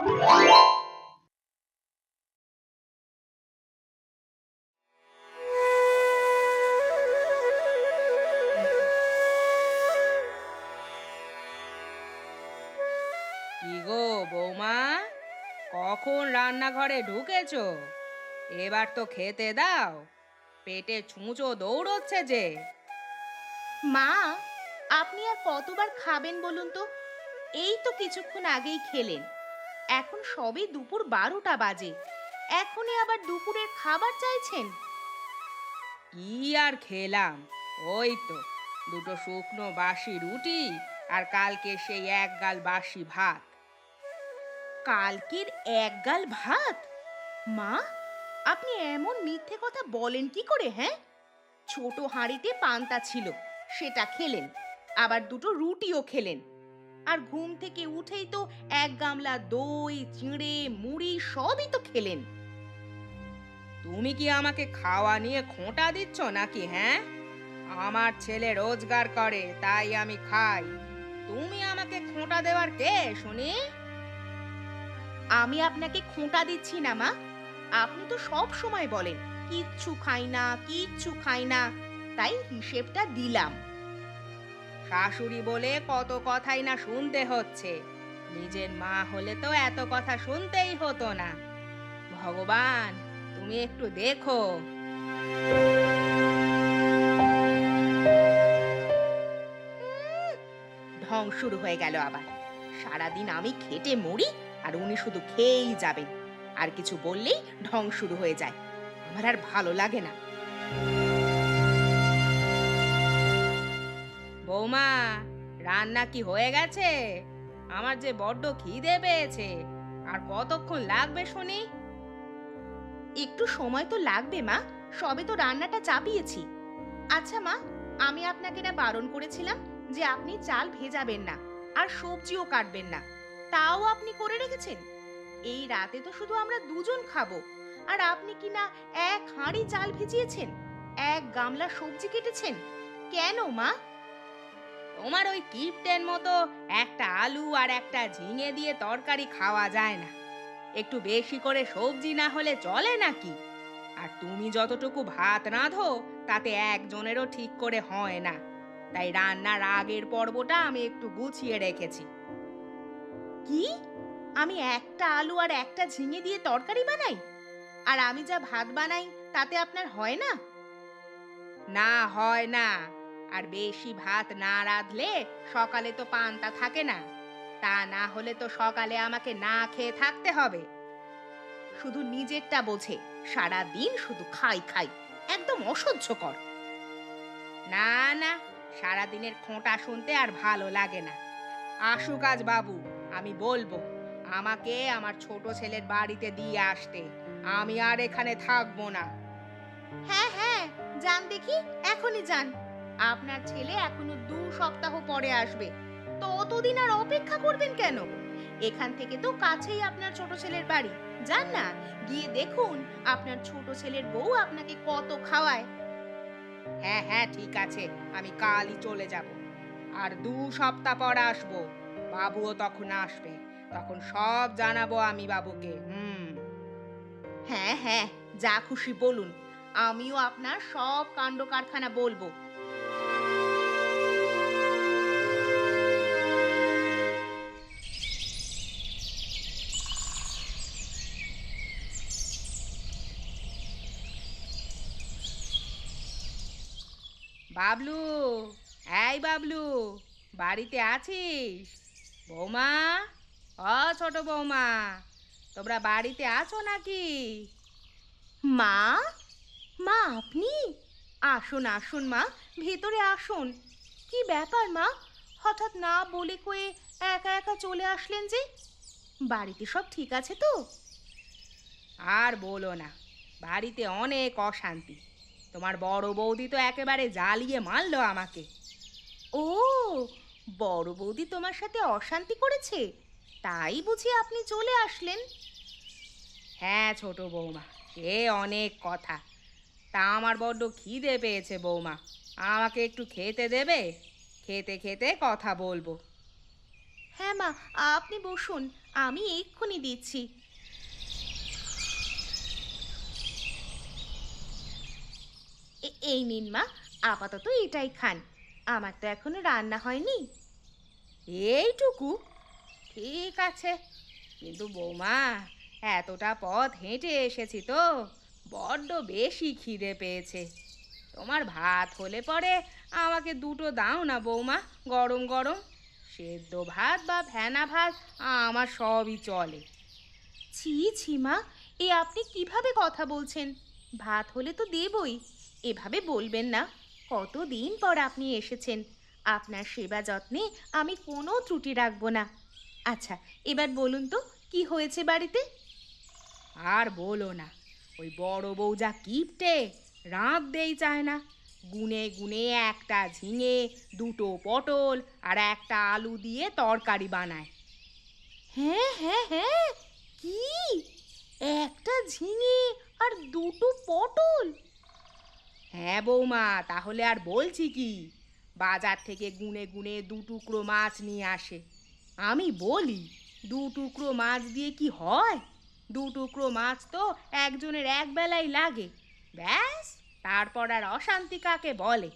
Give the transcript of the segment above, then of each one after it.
কি গো বৌমা, কখন রান্নাঘরে ঢুকেছো? এবার তো খেতে দাও। পেটে ছুঁচো দৌড়চ্ছে যে। মা, আপনি আর কতবার খাবেন বলুন তো? এই তো কিছুক্ষণ আগেই খেলেন। এখন সবে দুপুর বারোটা বাজে। এখনই আবার দুপুরের খাবার চাইছেন? কি আর খেলাম? ওই তো দুটো শুকনো বাসি রুটি আর কালকে সেই এক গাল বাসি ভাত। কালকের এক গাল ভাত? মা আপনি এমন মিথ্যে কথা বলেন কি করে হ্যাঁ? ছোট হাঁড়িতে পান্তা ছিল সেটা খেলেন। আবার দুটো রুটিও খেলেন। আর ঘুম থেকে উঠেই তো এক গামলা দই, চিঁড়ে, মুড়ি সবই তো খেলেন। তুমি কি আমাকে খাওয়া নিয়ে খোঁটা দিচ্ছ নাকি হ্যাঁ? আমার ছেলে রোজগার করে, তাই আমি খাই। তুমি আমাকে খোঁটা দেওয়ার কে, শুনি? আমি আপনাকে খোঁটা দিচ্ছি না, মা। আপনি তো সব সময় বলেন, কিচ্ছু খাই না, কিচ্ছু খাই না। তাই হিসেবটা দিলাম। শাশুড়ি বলে কত কথাই না শুনতে হচ্ছে। নিজের মা হলে তো এত কথা শুনতেই হতো না। ভগবান, তুমি একটু দেখো। ঢং শুরু হয়ে গেল আবার। সারাদিন আমি খেটে মরি আর উনি শুধু খেয়েই যাবেন। আর কিছু বললেই ঢং শুরু হয়ে যায়। আমার আর ভালো লাগে না। বৌমা, রান্না কি হয়ে গেছে? আমার যে বড্ড খিদে পেয়েছে। আর কতক্ষণ লাগবে শুনি? একটু সময় তো লাগবে, মা। সবে তো রান্নাটা চাপিয়েছি। আচ্ছা মা, আমি আপনাকে না বারণ করেছিলাম যে আপনি চাল ভেজাবেন না আর সবজিও কাটবেন না। তাও আপনি করে রেখেছেন? এই রাতে তো শুধু আমরা দুজন খাব। আর আপনি কি না এক হাঁড়ি চাল ভিজিয়েছেন? এক গামলা সবজি কেটেছেন? কেন, মা? তোমার ওই কিপটের মতো একটা আলু আর একটা ঝিঙে দিয়ে তরকারি খাওয়া যায় না। একটু বেশি করে সবজি না হলে চলে নাকি? আর তুমি যতটুকু ভাত রাঁধো তাতে একজনেরও ঠিক করে হয় না। তাই রান্নার আগের পর্বটা আমি একটু গুছিয়ে রেখেছি। কি? আমি একটা আলু আর একটা ঝিঙে দিয়ে তরকারি বানাই? আর আমি যা ভাত বানাই তাতে আপনার হয় না? না হয় না। আর বেশি ভাত না রাঁধলে সকালে তো পান্তা থাকে না। তা না হলে তো সকালে আমাকে না খেয়ে থাকতে হবে। শুধু নিজেরটা বোঝে সারা দিন শুধু খাই খাই, একদম অসহ্যকর। না না, সারাদিনের খোঁটা শুনতে আর ভালো লাগে না। আসুক আজ বাবু, আমি বলব, আমাকে আমার ছোট ছেলের বাড়িতে দিয়ে আসতে, আমি আর এখানে থাকব না। হ্যাঁ হ্যাঁ যান দেখি, এখনই যান। আপনার ছেলে এখনও দু সপ্তাহ পরে আসবে। তো অতদিন আর অপেক্ষা করবেন কেন? এখান থেকে তো কাছেই আপনার ছোট ছেলের বাড়ি। যান না, গিয়ে দেখুন আপনার ছোট ছেলের বউ আপনাকে কত খাওয়ায়। হ্যাঁ হ্যাঁ ঠিক আছে, আমি কালই চলে যাব। আর দু সপ্তাহ পর আসব। বাবুও তখন আসবে। তখন সব জানাব আমি বাবুকে, হুম। হ্যাঁ হ্যাঁ যা খুশি বলুন। আমিও আপনার সব কাণ্ড কারখানা বলব। বাবলু এই বাবলু বাড়িতে আছিস? বৌমা অ ছোট বৌমা তোমরা বাড়িতে আছো নাকি? মা মা আপনি? আসুন আসুন মা ভেতরে আসুন। কি ব্যাপার মা? হঠাৎ না বলে কয়ে একা একা চলে আসলেন যে? বাড়িতে সব ঠিক আছে তো? আর বলো না বাড়িতে অনেক অশান্তি। তোমার বড় বৌদি তো একেবারে জ্বালিয়ে মারলো আমাকে। ও, বড় বৌদি তোমার সাথে অশান্তি করেছে? তাই বুঝি আপনি চলে আসলেন? হ্যাঁ ছোট বৌমা সে অনেক কথা। তা আমার বড্ড খিদে পেয়েছে বৌমা। আমাকে একটু খেতে দেবে? খেতে খেতে কথা বলব। হ্যাঁ মা, আপনি বসুন, আমি এক্ষুনি দিচ্ছি। এই নিন মা আপাতত এটাই খান। আমার তো এখনও রান্না হয়নি। এইটুকু? ঠিক আছে কিন্তু বৌমা এতটা পথ হেঁটে এসেছি তো বড্ড বেশি খিদে পেয়েছে। তোমার ভাত হলে পরে আমাকে দুটো দাও না বৌমা গরম গরম। সেদ্ধ ভাত বা ফেনা ভাত আমার সবই চলে। ছি ছি মা এ আপনি কীভাবে কথা বলছেন? ভাত হলে তো দেবই। এভাবে বলবেন না। কতদিন পর আপনি এসেছেন? আপনার সেবা যত্নে আমি কোনো ত্রুটি রাখব না। আচ্ছা এবার বলুন তো কি হয়েছে বাড়িতে? আর বলো না ওই বড় বউ যা কিপটে রাঁধতেই চায় না। গুনে গুনে একটা ঝিঙে দুটো পটল আর একটা আলু দিয়ে তরকারি বানায়। হ্যাঁ হ্যাঁ হ্যাঁ কি? একটা ঝিঙে আর দুটো পটল? হ্যাঁ বৌমা তাহলে আর বলছি কি? বাজার থেকে গুনে গুনে দু টুকরো মাছ নিয়ে আসে। আমি বলি দু টুকরো মাছ দিয়ে কি হয়? দু টুকরো মাছ তো একজনের এক বেলাই লাগে। ব্যাস তারপর আর অশান্তি কাকে বলে?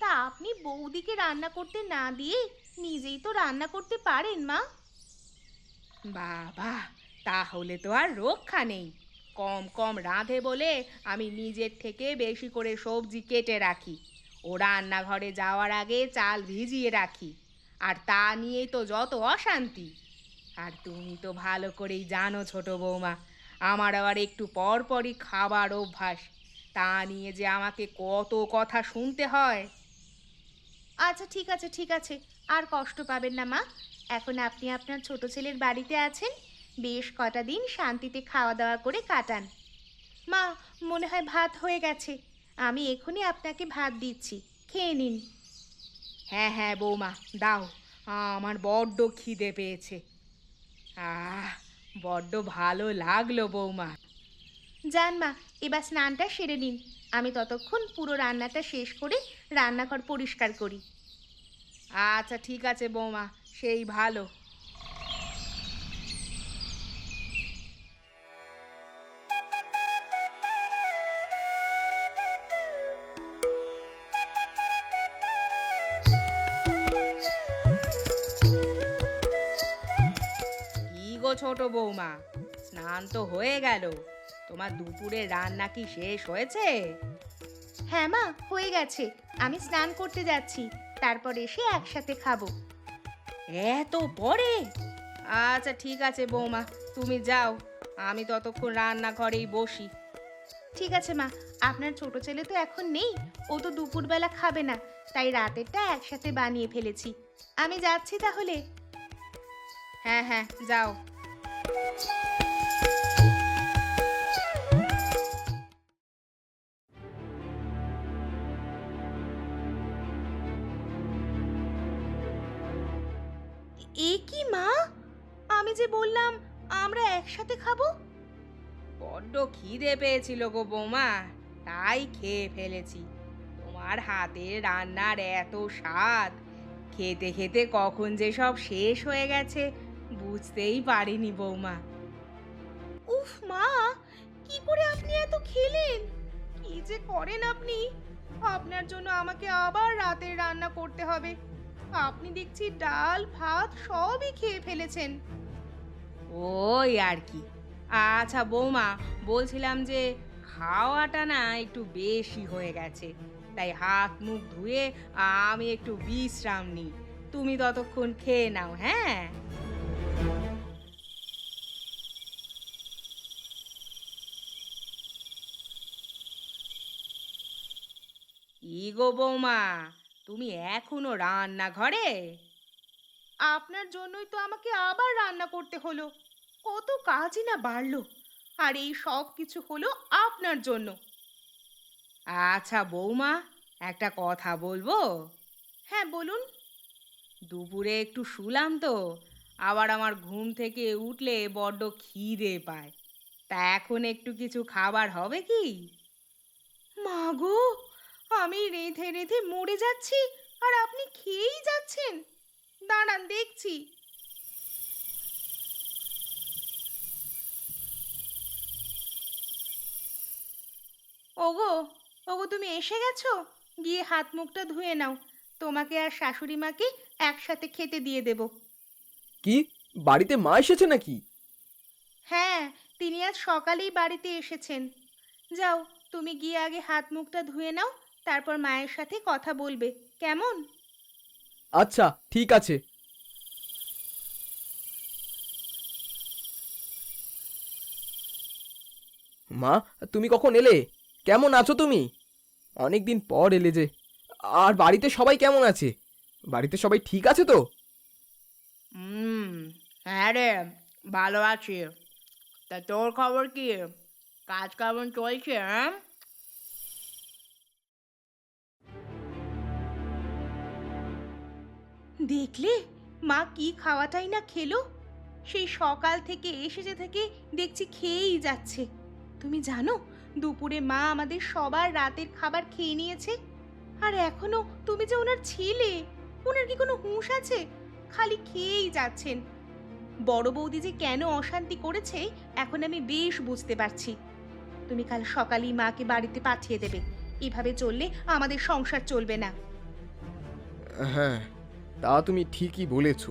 তা আপনি বৌদিকে রান্না করতে না দিয়ে নিজেই তো রান্না করতে পারেন মা। বাবা তাহলে তো আর রক্ষা নেই। কম কম রাঁধে বলে আমি নিজের থেকে বেশি করে সবজি কেটে রাখি। ও রান্নাঘরে যাওয়ার আগে চাল ভিজিয়ে রাখি। আর তা নিয়েই তো যত অশান্তি। আর তুমি তো ভালো করেই জানো ছোট বৌমা, আমার আবার একটু পরপরই খাবার অভ্যাস। তা নিয়ে যে আমাকে কত কথা শুনতে হয়। আচ্ছা ঠিক আছে ঠিক আছে। আর কষ্ট পাবেন না মা। এখন আপনি আপনার ছোট ছেলের বাড়িতে আছেন। বেশ কটা দিন শান্তিতে খাওয়া দাওয়া করে কাটান। মা মনে হয় ভাত হয়ে গেছে। আমি এখনই আপনাকে ভাত দিচ্ছি। খেয়ে নিন। হ্যাঁ হ্যাঁ বৌমা দাও। আমার বড্ড খিদে পেয়েছে। আহ বড্ড ভালো লাগল বৌমা। যান মা এবার স্নানটা সেরে নিন। আমি ততক্ষণ পুরো রান্নাটা শেষ করে রান্নাঘর পরিষ্কার করি। আচ্ছা ঠিক আছে বৌমা সেই ভালো। ছোট বৌমা স্নান তো হয়ে গেল। তোমার দুপুরে রান্না কি শেষ হয়েছে? হ্যাঁ মা হয়ে গেছে। আমি স্নান করতে যাচ্ছি তারপর এসে একসাথে খাব। এত পরে? আচ্ছা ঠিক আছে বৌমা তুমি যাও। আমি ততক্ষণ রান্নাঘরেই বসি। ঠিক আছে মা আপনার ছোট ছেলে তো এখন নেই ও তো দুপুরবেলা খাবে না তাই রাতেরটা একসাথে বানিয়ে ফেলেছি। আমি যাচ্ছি তাহলে। হ্যাঁ হ্যাঁ যাও। এ কি, মা? আমি যে বললাম আমরা একসাথে খাব? বড্ড খিদে পেয়েছিল গো বৌমা, তাই খেয়ে ফেলেছি। তোমার হাতে রান্নার এত স্বাদ, খেতে খেতে কখন যে সব শেষ হয়ে গেছে বুঝতেই পারিনি বৌমা। উফ, মা, কি করে আপনি এত খেলেন? কি যে করেন আপনি? আপনার জন্য আমাকে আবার রাতের রান্না করতে হবে। আপনি দেখছি ডাল, ভাত সবই খেয়ে ফেলেছেন। ওই আর কি। আচ্ছা বৌমা, বলছিলাম যে খাওয়াটা না একটু বেশি হয়ে গেছে। তাই হাত মুখ ধুয়ে আমি একটু বিশ্রাম নিই। তুমি ততক্ষণ খেয়ে নাও হ্যাঁ? কি গো বৌমা তুমি এখনও রান্নাঘরে? আপনার জন্যই তো আমাকে আবার রান্না করতে হলো। কত কাজই না বাড়লো আর এই সব কিছু হলো আপনার জন্য। আচ্ছা বৌমা একটা কথা বলব? হ্যাঁ বলুন। দুপুরে একটু শুলাম তো আবার আমার ঘুম থেকে উঠলে বড্ড খিদে পায়। তা এখন একটু কিছু খাবার হবে কি? মা গো আমি রেঁধে রেঁধে মরে যাচ্ছি আর আপনি খেয়েই যাচ্ছেন। দাঁড়ান দেখছি। ওগো ওগো তুমি এসে গেছো? গিয়ে হাত মুখটা ধুয়ে নাও। তোমাকে আর শাশুড়ি মাকে একসাথে খেতে দিয়ে দেব। কি? বাড়িতে মা এসেছে নাকি? হ্যাঁ তিনি আজ সকালেই বাড়িতে এসেছেন। যাও তুমি গিয়ে আগে হাত মুখটা ধুয়ে নাও তারপর মায়ের সাথে কথা বলবে। কেমন? আচ্ছা ঠিক আছে। মা তুমি কখন এলে? কেমন আছো তুমি? অনেক দিন পর এলে যে। আর বাড়িতে সবাই কেমন আছে? বাড়িতে সবাই ঠিক আছে তো? হুম হ্যাঁ রে ভালো আছি। তা তোর খবর কি? কাজ কেমন চলছে হ্যাঁ? দেখলে? মা কি খাওয়াটাই না খেলো? সেই সকাল থেকে এসেছে থেকে দেখছি খেয়েই যাচ্ছে। তুমি জানো, দুপুরে মা আমাদের সবার রাতের খাবার খেয়ে নিয়েছে। আর এখনও তুমি যে ওনার ছেলে, ওনার কি কোনো হুঁশ আছে? খালি খেয়েই যাচ্ছেন। বড় বৌদি যে কেন অশান্তি করেছে, এখন আমি বেশ বুঝতে পারছি। তুমি কাল সকালেই মাকে বাড়িতে পাঠিয়ে দেবে। এভাবে চললে আমাদের সংসার চলবে না। হ্যাঁ তা তুমি ঠিকই বলেছ।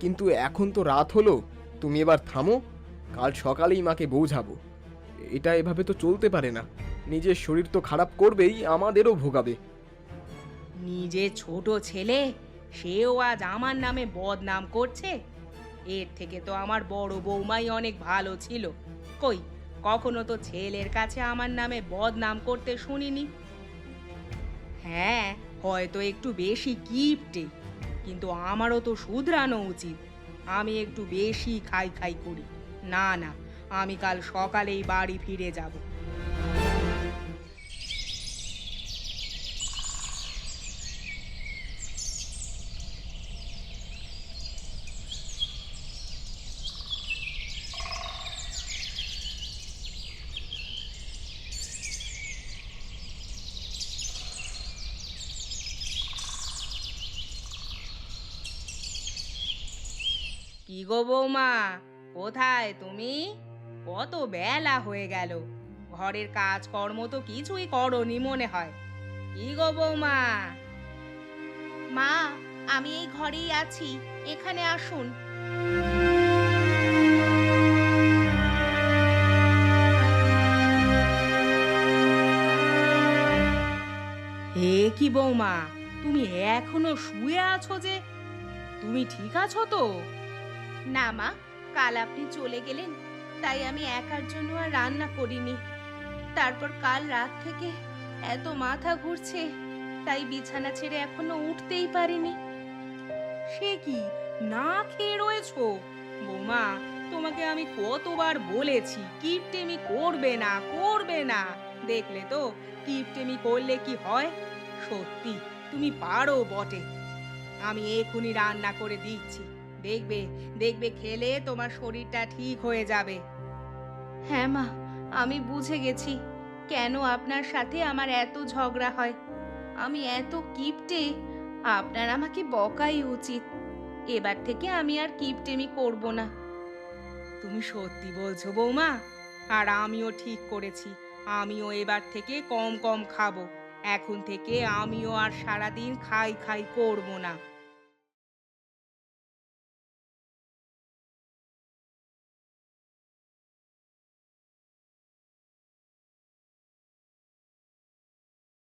কিন্তু এখন তো রাত হলো, তুমি এবার থামো, কাল সকালেই মাকে বোঝাবো। এটা এভাবে তো চলতে পারে না। নিজের শরীর তো খারাপ করবেই, আমাদেরও ভোগাবে। নিজে ছোট ছেলে, সেও আজ আমার নামে বদনাম করছে। এর থেকে তো আমার বড় বৌমাই অনেক ভালো ছিল। কই, কখনো তো ছেলের কাছে আমার নামে বদনাম করতে শুনিনি। হ্যাঁ হয়তো একটু বেশি গিফটে। কিন্তু আমারও তো শুধরানো উচিত। আমি একটু বেশি খাই খাই করি। না না, আমি কাল সকালেই বাড়ি ফিরে যাব। কি গো বৌমা কোথায় তুমি? কত বেলা হয়ে গেল। ঘরের কাজকর্ম তো কিছুই করনি মনে হয়। কি গো বৌমা? মা আমি এই ঘরেই আছি এখানে আসুন। হে কি বৌমা তুমি এখনও শুয়ে আছো যে? তুমি ঠিক আছো তো? না, মা, কাল আপনি চলে গেলেন, তাই আমি একার জন্য আর রান্না করিনি। তারপর কাল রাত থেকে এত মাথা ঘুরছে, তাই বিছানা ছেড়ে এখনও উঠতেই পারিনি। সে কি? না খেয়ে রয়েছো? বৌমা, তোমাকে আমি কতবার বলেছি, কিপটেমি করবে না করবে না। দেখলে তো, কিপটেমি করলে কি হয়? সত্যি, তুমি পারো বটে। আমি এখুনি রান্না করে দিচ্ছি। দেখবে দেখবে খেলে তোমার শরীরটা ঠিক হয়ে যাবে। হ্যাঁ মা আমি বুঝে গেছি। কেন আপনার সাথে আমার এত ঝগড়া হয়? আমি এত কিপটে। আপনার আমাকে বকাই উচিত। এবার থেকে আমি আর কিপটেমি করব না। তুমি সত্যি বলছো বৌমা? আর আমিও ঠিক করেছি। আমিও এবার থেকে কম কম খাব। এখন থেকে আমিও আর সারাদিন খাই খাই করব না।